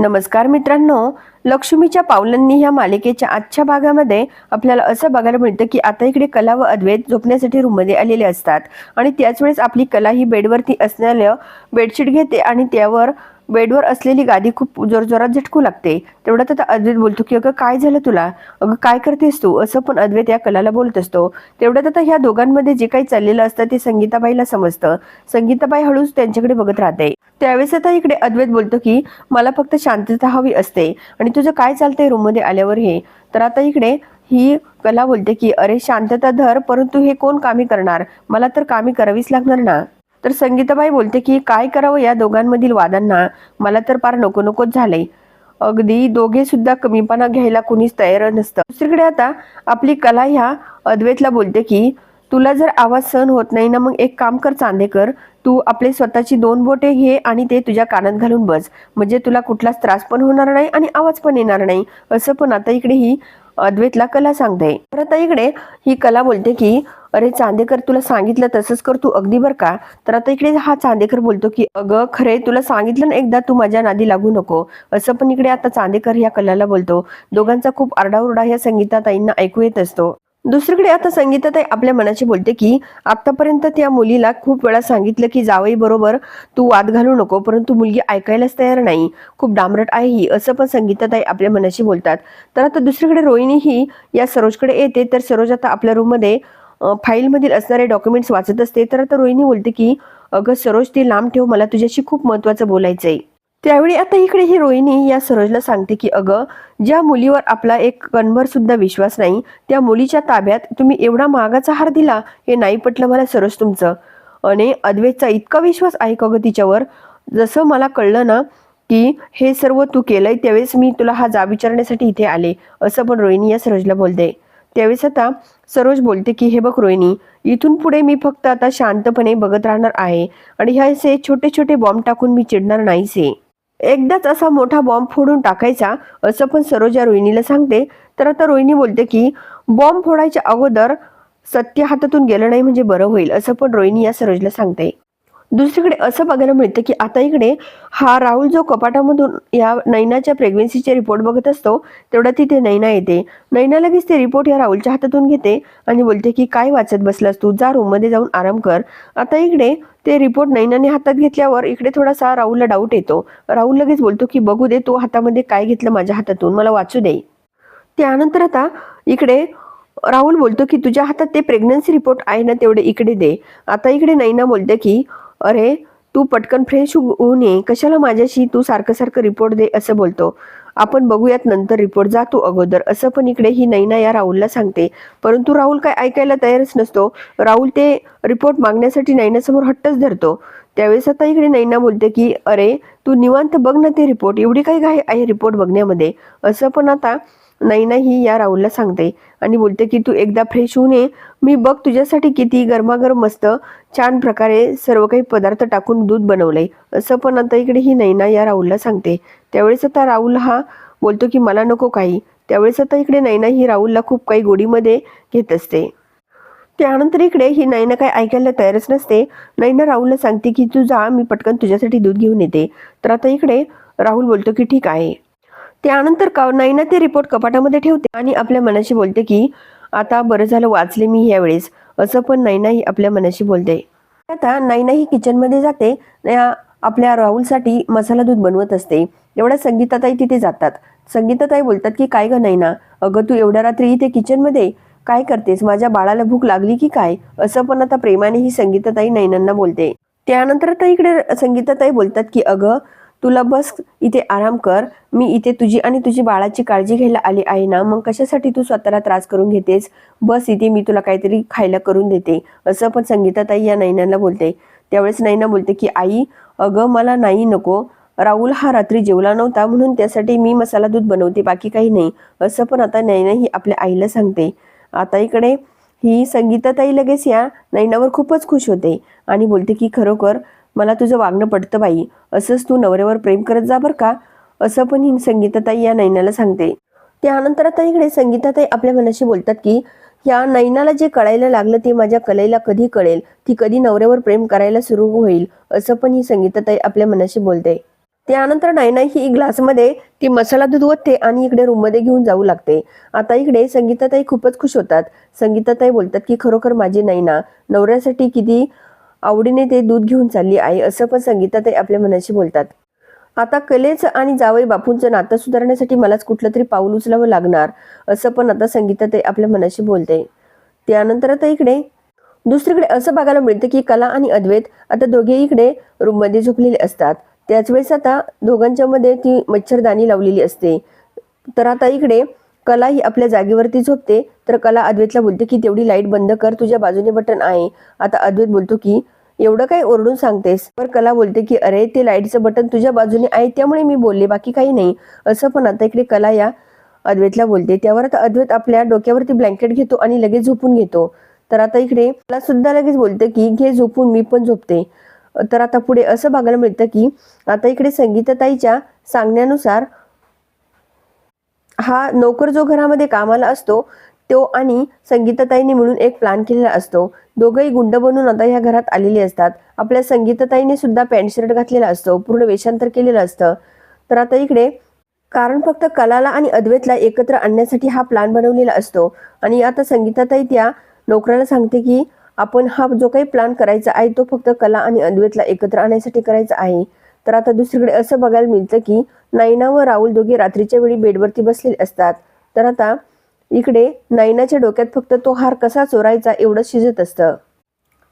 नमस्कार मित्रांनो लक्ष्मीच्या पावलांनी ह्या मालिकेच्या आजच्या भागामध्ये आपल्याला असं बघायला मिळतं की आता इकडे कला व अद्वैत झोपण्यासाठी रूममध्ये आलेले असतात. आणि त्याच वेळेस आपली कला ही बेडवरती असलेलं बेडशीट घेते आणि त्यावर बेडवर असलेली गादी खूप जोरजोरात झटकू लागते. तेवढ्यात आता अद्वैत बोलतो की अगं काय झालं तुला? अगं काय करतेस तू? असं पण अद्वैत या कलाला बोलत असतो. तेवढ्यात आता ह्या दोघांमध्ये जे काही चाललेलं असतं ते संगीताबाईला समजतं. संगीताबाई हळूच त्यांच्याकडे बघत राहते. त्यावेळेस आता इकडे अद्वैत बोलतो की मला फक्त शांतता हवी असते. आणि तुझं काय चालतंय रूममध्ये आल्यावर हे? तर आता इकडे ही कला बोलते की अरे शांतता धर परंतु हे कोण कामी करणार? मला तर कामी करावीच लागणार ना. तर संगीताबाई बोलते की काय करावं या दोघांमधील वादांना? मला तर फार नको नकोच झालंय. अगदी दोघे सुद्धा कमीपणा घ्यायला कोणीच तयार नसतं. दुसरीकडे आता आपली कला ह्या अद्वैतला बोलते की तुला जर आवाज सहन होत नाही ना मग एक काम कर चांदेकर. तू आपले स्वतःची दोन बोटे घे आणि ते तुझ्या कानात घालून बस. म्हणजे तुला कुठलाच त्रास पण होणार नाही आणि आवाज पण येणार नाही. असं पण आता इकडे ही अद्वैतला कला सांगते. तर आता इकडे ही कला बोलते की अरे चांदेकर तुला सांगितलं तसंच कर तू अगदी बर का? तर आता इकडे हा चांदेकर बोलतो की अगं खरे तुला सांगितलं ना एकदा तू माझ्या नादी लागू नको. असं पण इकडे आता चांदेकर या कलाला बोलतो. दोघांचा खूप आरडाओरडा या संगीताताईंना ऐकू येत असतो. दुसरीकडे आता संगीताताई आपल्या मनाची बोलते की आतापर्यंत त्या मुलीला खूप वेळा सांगितलं की जावई बरोबर तू वाद घालू नको परंतु मुलगी ऐकायलाच तयार नाही. खूप डांबरट आहे ही असं पण संगीताताई आपल्या मनाशी बोलतात. तर आता दुसरीकडे रोहिणी ही या सरोजकडे येते तर सरोज आता आपल्या रूममध्ये फाईलमधील असणारे डॉक्युमेंट्स वाचत असते तर आता रोहिणी बोलते की अगं सरोज ते लांब ठेव मला तुझ्याशी खूप महत्वाचं बोलायचं आहे त्यावेळी आता इकडे ही रोहिणी या सरोजला सांगते की अगं ज्या मुलीवर आपला एक कणभर सुद्धा विश्वास नाही त्या मुलीच्या ताब्यात तुम्ही एवढा महागाचा हार दिला हे नाही पटलं मला सरोज तुमचं. आणि अद्वैतचा इतका विश्वास आहे का गं तिच्यावर? जसं मला कळलं ना की हे सर्व तू केलंय त्यावेळेस मी तुला हा जा विचारण्यासाठी इथे आले असं पण रोहिणी या सरोजला बोलते. त्यावेळेस आता सरोज बोलते की हे बघ रोहिणी इथून पुढे मी फक्त आता शांतपणे बघत राहणार आहे आणि ह्या असे छोटे छोटे बॉम्ब टाकून मी चिडणार नाहीसे. एकदाच असा मोठा बॉम्ब फोडून टाकायचा असं पण सरोज या रोहिणीला सांगते. तर आता रोहिणी बोलते की बॉम्ब फोडायच्या अगोदर सत्य हातातून गेलं नाही म्हणजे बरं होईल असं पण रोहिणी या सरोजला सांगते. दुसरीकडे असं बघायला मिळतं की आता इकडे हा राहुल जो कपाटामधून या नैनाच्या प्रेग्नेन्सीचे रिपोर्ट बघत असतो तेवढा तिथे नैना येते. नैना लगेच ते रिपोर्ट या राहुलच्या हातातून घेते आणि बोलते की काय वाचत बसलास तू? जा रूममध्ये जाऊन आराम कर. आता इकडे ते रिपोर्ट नैनाने हातात घेतल्यावर इकडे थोडासा राहुलला डाऊट येतो. राहुल लगेच बोलतो की बघू दे तू हातामध्ये काय घेतलं माझ्या हातातून? मला वाचू दे. त्यानंतर आता इकडे राहुल बोलतो की तुझ्या हातात ते प्रेग्नन्सी रिपोर्ट आहे ना तेवढे इकडे दे. आता इकडे नैना बोलते की अरे तू पटकन फ्रेश होऊन ये कशाला माझ्याशी तू सारखं सारखं रिपोर्ट दे असं बोलतो? आपण बघूयात नंतर रिपोर्ट जा तू अगोदर. असं पण इकडे ही नैना या राहुलला सांगते. परंतु राहुल काय ऐकायला तयारच नसतो. राहुल ते रिपोर्ट मागण्यासाठी नैनासमोर हट्टच धरतो. त्यावेळेस आता इकडे नैना बोलते की अरे तू निवांत बघ ना ते रिपोर्ट एवढी काही घाई आहे रिपोर्ट बघण्यामध्ये. असं पण आता नैना ही या राहुलला सांगते. आणि बोलते की तू एकदा फ्रेश होऊन ये. मी बघ तुझ्यासाठी किती गरमागरम मस्त छान प्रकारे सर्व काही पदार्थ टाकून दूध बनवलंय. असं पण आता इकडे ही नैना या राहुलला सांगते. त्यावेळेस आता राहुल हा बोलतो की मला नको काही. त्यावेळेस आता इकडे नैना ही राहुलला खूप काही गोडीमध्ये घेत असते. त्यानंतर इकडे ही नैना काय ऐकायला तयारच नसते. नैना राहुलला सांगते की तू जा मी पटकन तुझ्यासाठी दूध घेऊन येते. तर आता इकडे राहुल बोलतो की ठीक आहे. त्यानंतर का ते रिपोर्ट कपाटामध्ये ठेवते आणि आपल्या मनाशी बोलते की आता बरं झालं वाचले मी यावेळेस असं पण नाईनाही आपल्या मनाशी बोलते. आता नैना ही किचनमध्ये जाते. आपल्या राहुलसाठी मसाला दूध बनवत असते. एवढ्या संगीताताई तिथे जातात. संगीताताई बोलतात की काय ग नाईना? अगं तू एवढ्या रात्री इथे किचनमध्ये काय करतेस? माझ्या बाळाला भूक लागली की काय? असं पण आता प्रेमाने ही संगीताताई नैनांना बोलते. त्यानंतर आता इकडे संगीताताई बोलतात की अगं तुला बस इथे आराम कर. मी इथे तुझी आणि तुझी बाळाची काळजी घ्यायला आली आहे ना? मग कशासाठी तू स्वतःला त्रास करून घेतेस? बस इथे मी तुला काहीतरी खायला करून देते. असं पण संगीताताई या नैनाला बोलते. त्यावेळेस नैना बोलते की आई अगं मला नाही नको. राहुल हा रात्री जेवला नव्हता म्हणून त्यासाठी मी मसाला दूध बनवते बाकी काही नाही. असं पण आता नैना ही आपल्या आईला सांगते. आता इकडे ही संगीताताई लगेच या. नैनावर खूपच खुश होते आणि बोलते की खरोखर मला तुझं वागणं पडतं बाई. असंच तू नवऱ्यावर प्रेम करत जा बरं का. असं पण ही संगीताताई या नैनाला सांगते. त्यानंतर आता इकडे संगीताताई आपल्या मनाशी बोलतात की या नैनाला जे कळायला लागलं ते माझ्या कलेला कधी कळेल? ती कधी नवऱ्यावर प्रेम करायला सुरू होईल? असं पण ही संगीताताई आपल्या मनाशी बोलते. त्यानंतर नैना ही ग्लासमध्ये ती मसाला दूध ओतते आणि इकडे रूममध्ये घेऊन जाऊ लागते. आता इकडे संगीताताई खूपच खुश होतात. संगीताताई बोलतात की खरोखर माझी नैना नवऱ्यासाठी किती आवडीने ते दूध घेऊन चालली आहे असं पण संगीताताई आपल्या मनाशी बोलतात. आता कलेचं आणि जावई बापूंचं नातं सुधारण्यासाठी मलाच कुठलं तरी पाऊल उचलावं लागणार असं पण आता संगीताताई आपल्या मनाशी बोलते. त्यानंतर आता इकडे दुसरीकडे असं बघायला मिळतं की कला आणि अद्वैत आता दोघे इकडे रूममध्ये झोपलेले असतात. त्याच वेळेस आता दोघांच्या मध्ये ती मच्छरदाणी लावलेली असते. तर आता इकडे कला ही आपल्या जागेवरती झोपते. तर कला अद्वैतला बोलते की तेवढी लाइट बंद कर तुझ्या बाजूने बटन आहे. आता अद्वैत बोलतो की एवढं काय ओरडून सांगतेस? पर कला बोलते की अरे ते लाईटचं बटन तुझ्या बाजूने आहे त्यामुळे मी बोलले बाकी काही नाही. असं पण आता इकडे कला या अद्वैतला बोलते. त्यावर आता अद्वैत आपल्या डोक्यावरती ब्लँकेट घेतो आणि लगेच झोपून घेतो. तर आता इकडे मला सुद्धा लगेच बोलते की घे झोपून मी पण झोपते. तर आता पुढे असं बघायला मिळतं की आता इकडे संगीताताईच्या सांगण्यानुसार हा नोकर जो घरामध्ये कामाला असतो तो आणि संगीताताईने मिळून एक प्लॅन केलेला असतो. दोघंही गुंड बनून आता ह्या घरात आलेले असतात. आपल्या संगीताताईने सुद्धा पॅन्ट शर्ट घातलेला असतो पूर्ण वेषांतर केलेलं असतं. तर आता इकडे कारण फक्त कलाला आणि अद्वैतला एकत्र आणण्यासाठी हा प्लॅन बनवलेला असतो. आणि आता संगीताताई त्या नोकराला सांगते की आपण हा जो काही प्लॅन करायचा आहे तो फक्त कला आणि अद्वैतला एकत्र आणण्यासाठी करायचा आहे. तर आता दुसरीकडे असं बघायला मिळतं की नायना व राहुल दोघे रात्रीच्या वेळी बेडवरती बसलेले असतात. तर आता इकडे नायनाच्या डोक्यात फक्त तो हार कसा चोरायचा एवढं शिजत असतं.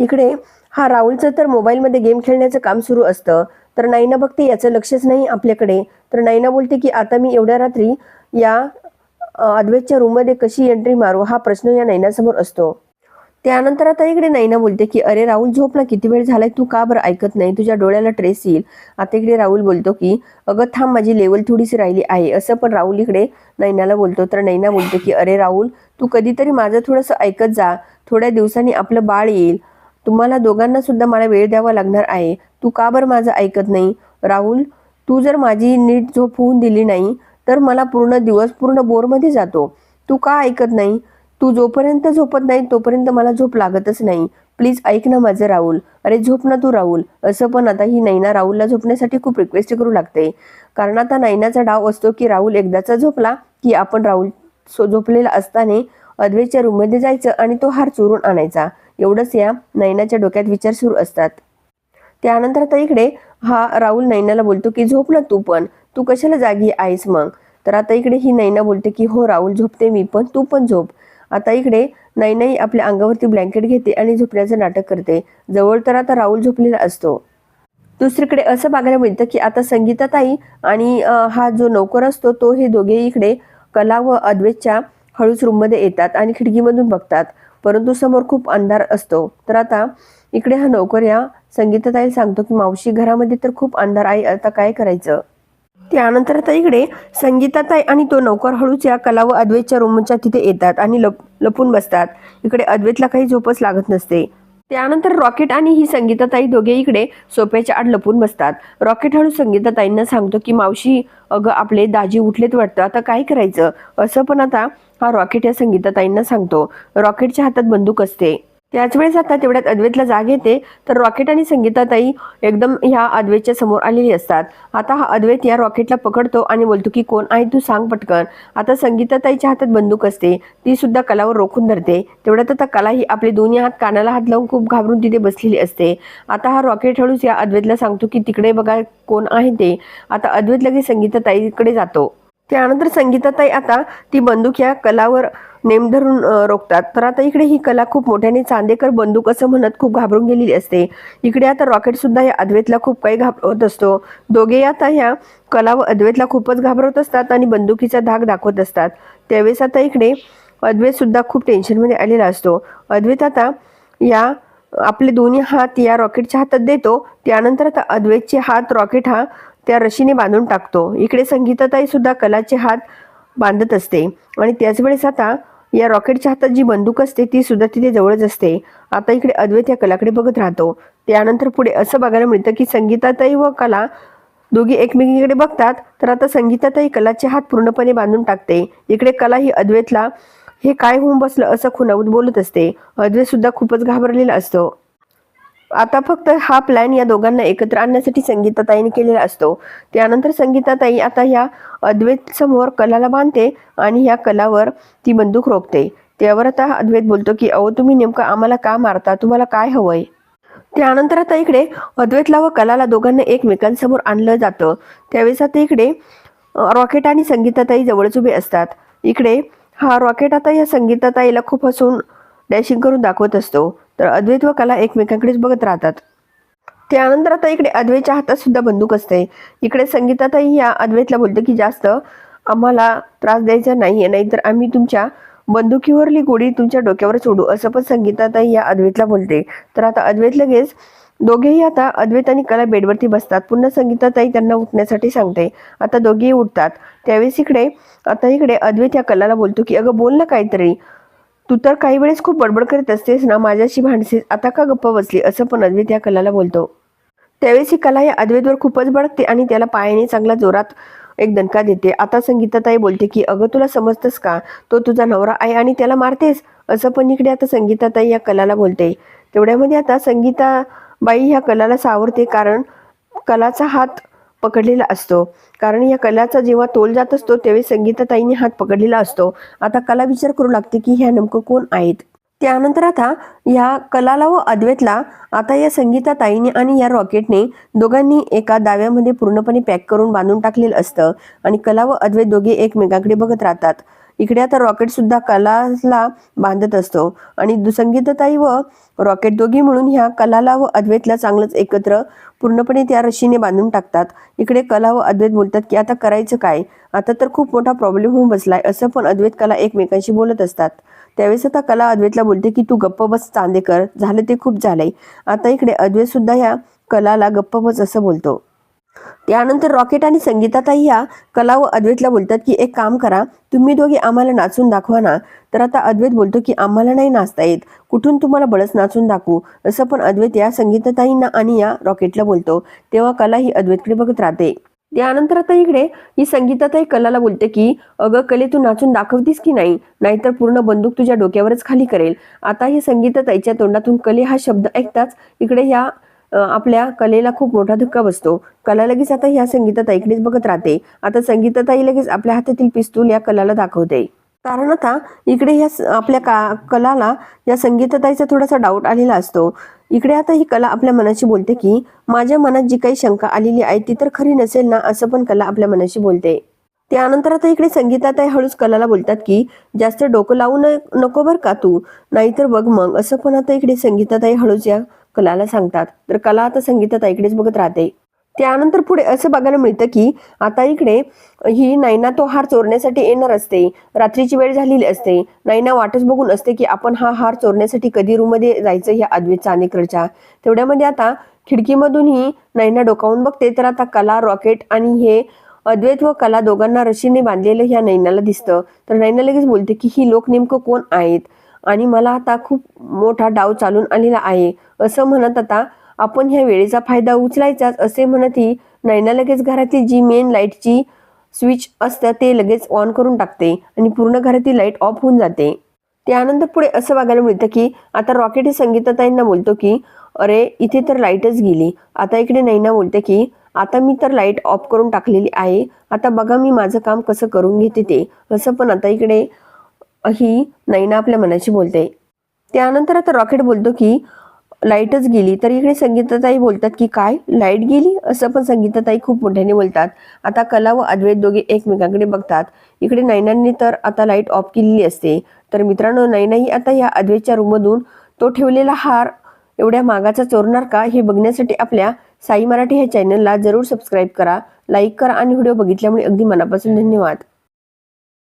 इकडे हा राहुलचं तर मोबाईलमध्ये गेम खेळण्याचं काम सुरू असतं. तर नायना बघते याचं लक्षच नाही आपल्याकडे. तर नैना बोलते की आता मी एवढ्या रात्री या अद्वैतच्या रूममध्ये कशी एंट्री मारू? हा प्रश्न या नैनासमोर असतो. त्यानंतर आता इकडे नैना बोलते की अरे राहुल झोप ना किती वेळ झालाय? तू का बरं ऐकत नाही? तुझ्या डोळ्याला ट्रेस येईल. आता इकडे राहुल बोलतो की अगं थांब माझी लेवल थोडीशी राहिली आहे. असं पण राहुल इकडे नैनाला बोलतो. तर नैना बोलते की अरे राहुल तू कधीतरी माझं थोडंसं ऐकत जा. थोड्या दिवसांनी आपलं बाळ येईल. तुम्हाला दोघांना सुद्धा मला वेळ द्यावा लागणार आहे. तू का बरं माझं ऐकत नाही? राहुल तू जर माझी नीट झोप होऊन दिली नाही तर मला पूर्ण दिवस पूर्ण बोरमध्ये जातो. तू का ऐकत नाही? तू जोपर्यंत झोपत नाही तोपर्यंत मला झोप लागतच नाही. प्लीज ऐक ना माझं राहुल. अरे झोप ना तू राहुल. असं पण आता ही नैना राहुलला झोपण्यासाठी खूप रिक्वेस्ट करू लागते. कारण आता नैनाचा डाव असतो की राहुल एकदाचा झोपला की आपण राहुल सो झोपलेला असताना अद्वैतच्या रूममध्ये जायचं आणि तो हार चोरून आणायचा. एवढंच या नैनाच्या डोक्यात विचार सुरू असतात. त्यानंतर आता इकडे हा राहुल नैनाला बोलतो की झोप ना तू पण. तू कशाला जागी आहेस मग? तर आता इकडे ही नैना बोलते की हो राहुल झोपते मी पण तू पण झोप. आता इकडे नैनाई आपल्या अंगावरती ब्लँकेट घेते आणि झोपण्याचं नाटक करते. जवळ तर आता राहुल झोपलेला असतो. दुसरीकडे असं बघायला मिळतं की आता संगीताताई आणि हा जो नोकर असतो तो हे दोघे इकडे कला व अद्वैतच्या हळूच रूममध्ये येतात आणि खिडकीमधून बघतात. परंतु समोर खूप अंधार असतो. तर आता इकडे हा नोकर या संगीताताई सांगतो की मावशी घरामध्ये तर खूप अंधार आहे. आता काय करायचं? त्यानंतर आता इकडे संगीताताई आणि तो नौकर हळूच या कला व अद्वैतच्या रूमच्या तिथे येतात आणि लप लपून बसतात. इकडे अद्वैतला काही झोपच लागत नसते. त्यानंतर रॉकेट आणि ही संगीताताई दोघे इकडे सोप्याच्या आड लपून बसतात. रॉकेट हळू संगीताताईंना सांगतो की मावशी अगं आपले दाजी उठलेत वाटतं आता काय करायचं? असं पण आता हा रॉकेट या संगीताताईंना सांगतो. रॉकेटच्या हातात बंदूक असते. त्याच वेळेस आता तेवढ्यात अद्वैतला जाग येते तर रॉकेट आणि संगीताताई एकदम ह्या अद्वैतच्या समोर आलेली असतात. आता हा अद्वैत या रॉकेटला पकडतो आणि बोलतो की कोण आहे तू सांग पटकन. आता संगीताताईच्या हातात बंदूक असते ती सुद्धा कलावर रोखून धरते. तेवढ्यात आता कला ही आपले दोन्ही हात कानाला हात लावून खूप घाबरून तिथे बसलेली असते. आता हा रॉकेट हळूच या अद्वैतला सांगतो की तिकडे बघा कोण आहे ते. आता अद्वैत लगेच संगीताताईकडे जातो. त्यानंतर संगीताताई आता ती बंदूक या कलावर नेम धरून रोखतात. तर आता इकडे ही कला खूप मोठ्याने चांदेकर बंदूक असं म्हणत खूप घाबरून गेलेली असते. इकडे आता रॉकेट सुद्धा या अद्वैतला खूप काही घाबरवत असतो. दोघे आता ह्या कला व अद्वैतला खूपच घाबरवत असतात आणि बंदुकीचा धाक दाखवत असतात. त्यावेळेस आता इकडे अद्वैत सुद्धा खूप टेन्शनमध्ये आलेला असतो. अद्वैत आता या आपले दोन्ही हात या रॉकेटच्या हातात देतो. त्यानंतर आता अद्वैतचे हात रॉकेट हा त्या रशीने बांधून टाकतो. इकडे संगीताताई सुद्धा कलाचे हात बांधत असते. आणि त्याच वेळेस आता या रॉकेटच्या हातात जी बंदूक असते ती सुद्धा तिथे जवळच असते. आता इकडे अद्वैत या कलाकडे बघत राहतो. त्यानंतर पुढे असं बघायला मिळतं की संगीताताई व कला दोघी एकमेकीकडे बघतात तर आता संगीताताई कलाचे हात पूर्णपणे बांधून टाकते. इकडे कला ही अद्वैतला हे काय होऊन बसलं? असं खुणावून बोलत असते. अद्वैत सुद्धा खूपच घाबरलेला असतो. आता फक्त हा प्लॅन या दोघांना एकत्र आणण्यासाठी संगीताताईने केलेला असतो. त्यानंतर संगीताताई आता या अद्वैत समोर कलाला बांधते आणि ह्या कलावर ती बंदूक रोखते. त्यावर आता अद्वैत बोलतो की अहो तुम्ही नेमकं आम्हाला का मारता? तुम्हाला काय हवंय? त्यानंतर आता इकडे अद्वैतला व कलाला दोघांना एकमेकांसमोर आणलं जातं. त्यावेळेस आता इकडे रॉकेट आणि संगीताताई जवळच उभे असतात. इकडे हा रॉकेट आता या संगीताताईला खूप हसून डॅशिंग करून दाखवत असतो. तर अद्वैत व कला एकमेकांकडेच बघत राहतात. त्यानंतर आता इकडे अद्वैतच्या हातात सुद्धा बंदूक असते. इकडे संगीतातही या अद्वैतला बोलते की जास्त आम्हाला त्रास द्यायचा नाहीये नाहीतर आम्ही तुमच्या बंदुकीवरली गोडी तुमच्या डोक्यावर सोडू असं पण संगीताताई या अद्वैतला बोलते. तर आता अद्वैत लगेच दोघेही आता अद्वैत आणि कला बेडवरती बसतात. पुन्हा संगीताताई त्यांना उठण्यासाठी सांगते. आता दोघेही उठतात. त्यावेळेस इकडे आता इकडे अद्वैत या कलाला बोलतो की अगं बोल ना काहीतरी. तू तर काही वेळेस खूप बडबड करीत असतेस ना माझ्याशी भांडसेस आता का गप्प बसली? असं पण अद्वैत या कलाला बोलतो. त्यावेळेस ही कला या अद्वैतवर खूपच भडकते आणि त्याला पायाने चांगला जोरात एक दणका देते. आता संगीताताई बोलते की अगं तुला समजतस का? तो तुझा नवरा आहे आणि त्याला मारतेस. असं पण इकडे आता संगीताताई या कलाला बोलते. तेवढ्यामध्ये आता संगीताबाई ह्या कलाला सावरते कारण कलाचा हात पकडलेला असतो. कारण या कलाचा जेव्हा तोल जात असतो तेव्हा संगीताताईने हात पकडलेला असतो. आता कला विचार करू लागते की ह्या नेमकं कोण आहेत? त्यानंतर आता या कलाला व अद्वैतला आता या संगीताताईने आणि या रॉकेटने दोघांनी एका दाव्यामध्ये पूर्णपणे पॅक करून बांधून टाकलेलं असतं. आणि कला व अद्वैत दोघे एकमेकांकडे बघत राहतात. इकडे आता रॉकेट सुद्धा कलाला बांधत असतो. आणि दुसंगीतताई व रॉकेट दोघी मिळून ह्या कलाला व अद्वैतला चांगलंच एकत्र पूर्णपणे त्या रशीने बांधून टाकतात. इकडे कला व अद्वैत बोलतात की आता करायचं काय? आता तर खूप मोठा प्रॉब्लेम होऊन बसलाय. असं पण अद्वैत कला एकमेकांशी बोलत असतात. त्यावेळेस आता कला अद्वैतला बोलते की तू गप्प बस चांदेकर झालं ते खूप झालंय. आता इकडे अद्वैत सुद्धा ह्या कलाला गप्प बस असं बोलतो. त्यानंतर रॉकेट आणि संगीताताई या कला व अद्वैतला बोलतात की एक काम करा तुम्ही दोघे आम्हाला नाचून दाखवा ना. तर आता अद्वैत बोलतो की आम्हाला नाही नाचता येत. कुठून तुम्हाला बळच नाचून दाखवू? असं पण अद्वैत या संगीताताईंना आणि या रॉकेटला बोलतो. तेव्हा कला ही अद्वैतकडे बघत राहते. त्यानंतर आता इकडे ही संगीताताई कलाला बोलते की अगं कले तू नाचून दाखवतीस की नाही? नाहीतर पूर्ण बंदूक तुझ्या डोक्यावरच खाली करेल. आता ही संगीताताईच्या तोंडातून कले हा शब्द ऐकताच इकडे ह्या आपल्या कलेला खूप मोठा धक्का बसतो. कला लगेच आता ह्या संगीताताईकडेच बघत राहते. आता संगीताताई लगेच आपल्या हातातील पिस्तूल या कलाला दाखवते. कारण आता इकडे ह्या आपल्या का कलाला या संगीतताईचा थोडासा डाऊट आलेला असतो. इकडे आता ही कला आपल्या मनाशी बोलते की माझ्या मनात जी काही शंका आलेली आहे ती तर खरी नसेल ना? असं पण कला आपल्या मनाशी बोलते. त्यानंतर आता इकडे संगीताताई हळूच कलाला बोलतात की जास्त डोकं लावू नको बर का तू? नाहीतर बघ मग. असं पण आता इकडे संगीताताई हळूच या कलाला सांगतात. तर कला आता संगीतात इकडेच बघत राहते. त्यानंतर पुढे असं बघायला मिळतं की आता इकडे ही नैना तो हार चोरण्यासाठी येणार असते. रात्रीची वेळ झालेली असते. नैना वाटच बघून असते की आपण हा हार चोरण्यासाठी कधी रूममध्ये जायचं ह्या अद्वैत चानेकरच्या तेवढ्यामध्ये आता खिडकीमधूनही नैना डोकावून बघते. तर आता कला रॉकेट आणि हे अद्वैत व कला दोघांना रशीने बांधलेलं ह्या नैनाला दिसतं. तर नैना लगेच बोलते की ही लोक नेमकं कोण आहेत? आणि मला आता खूप मोठा डाव चालून आलेला आहे. असं म्हणत आता आपण ह्या वेळेचा फायदा उचलायचाच असे म्हणत ही नैना लगेच घरातील जी मेन लाईटची स्विच असतं ते लगेच ऑन करून टाकते आणि पूर्ण घरातील लाइट ऑफ होऊन जाते. त्यानंतर पुढे असं बघायला मिळतं की आता रॉकेट हे संगीताताईंना बोलतो की अरे इथे तर लाईटच गेली. आता इकडे नैना बोलते की आता मी तर लाइट ऑफ करून टाकलेली आहे. आता बघा मी माझं काम कसं करून घेते ते. असं पण आता इकडे ही नैना आपल्या मनाशी बोलते. त्यानंतर आता रॉकेट बोलतो की लाईटच गेली तर इकडे संगीताताई बोलतात की काय? लाइट गेली? असं पण संगीताताई खूप मोठ्याने बोलतात. आता कला व अद्वैत दोघे एकमेकांकडे बघतात. इकडे नैनांनी तर आता लाइट ऑफ केलेली असते. तर मित्रांनो नैनाही आता या अद्वैतच्या रूममधून तो ठेवलेला हार एवढ्या मागाचा चोरणार का हे बघण्यासाठी आपल्या साई मराठी ह्या चॅनलला जरूर सबस्क्राईब करा लाईक करा आणि व्हिडिओ बघितल्यामुळे अगदी मनापासून धन्यवाद.